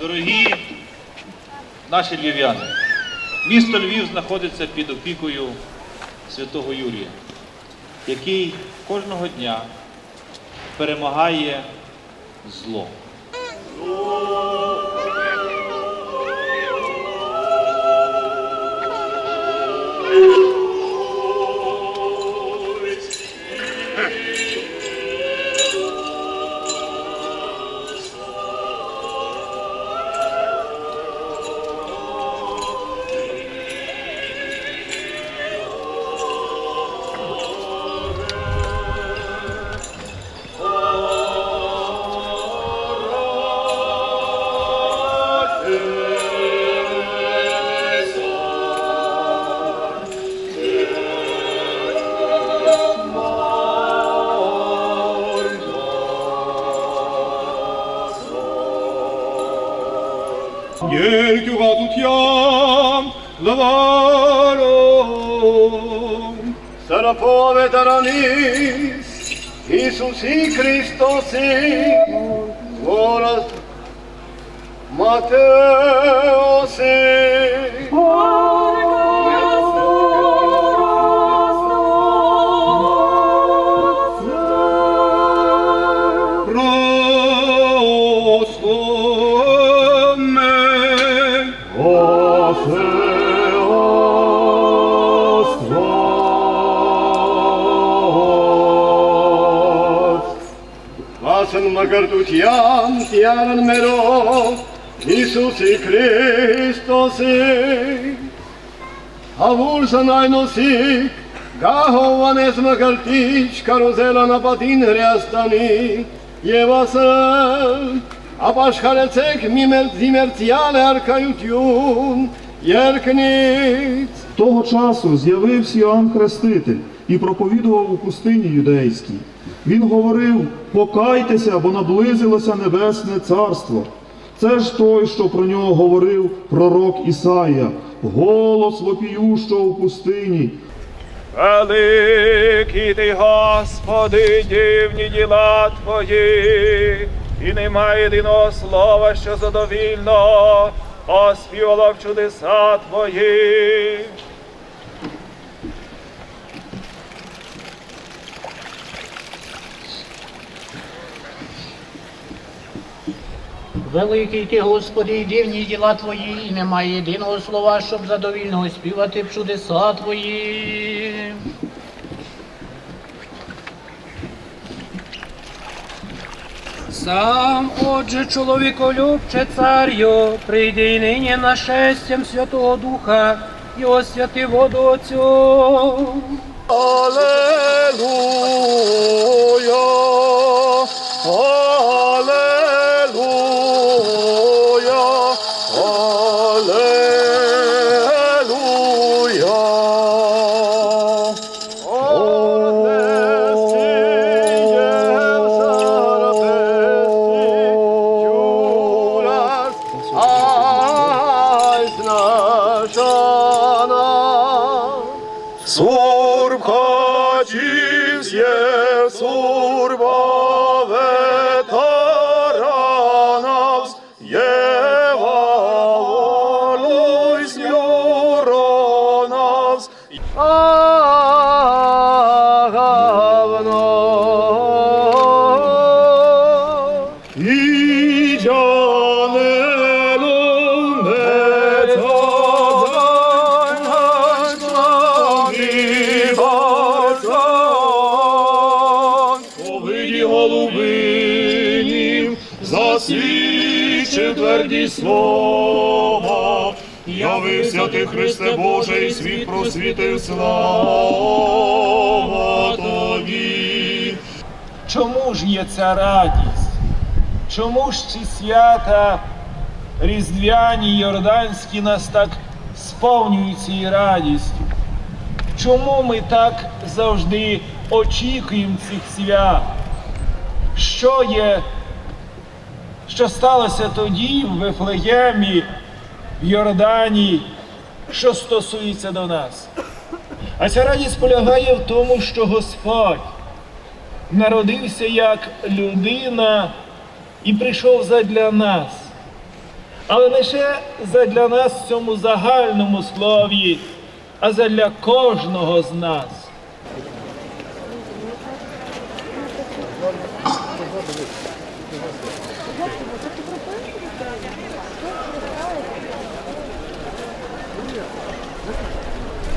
Дорогі наші львів'яни, місто Львів знаходиться під опікою святого Юрія, який кожного дня перемагає зло. Yer cura tout yam, le valon. Se la po avet aranis, Isus in si, Moras Mateo si. Lasın măcar tu tiam, tiam mereu, Iisuse Hristose. Avul să n-ai nosic, Gahovanez măcar tici, Caruzela na patin reastani, Eva să, Apaș care țec, Zimerțiale arcaiutiun, Єркніць. Того часу з'явився Йоанн Хреститель і проповідував у пустині юдейській. Він говорив: покайтеся, бо наблизилося небесне царство. Це ж той, що про нього говорив пророк Ісаїя, голос вопіющого в пустині. Великий ти, Господи, дивні діла Твої, і немає єдиного слова, що задовільно оспівало в чудеса Твої. Великий ти, Господи, і дивні діла Твої, і немає єдиного слова, щоб задовільно співати б чудеса Твої. Сам, отже, чоловіколюбче царю, прийди й нині нашестям Святого Духа і освяти воду Отцю. Алелуя, Słurb chodzi z słurbowe taranos, jewało luź. Повиді голубинів, засвідчив тверді слова, явився ти, Христе Боже, і світ просвітив слава Тобі. Чому ж є ця радість? Чому ж ці свята різдвяні йорданські нас так сповнюють цією радістю? Чому ми так завжди очікуємо цих свят? Що є, що сталося тоді в Вифлеємі, в Йордані, що стосується до нас? А ця радість полягає в тому, що Господь народився як людина і прийшов задля нас. але не лише задля нас в цьому загальному слові, а задля кожного з нас. Дякую.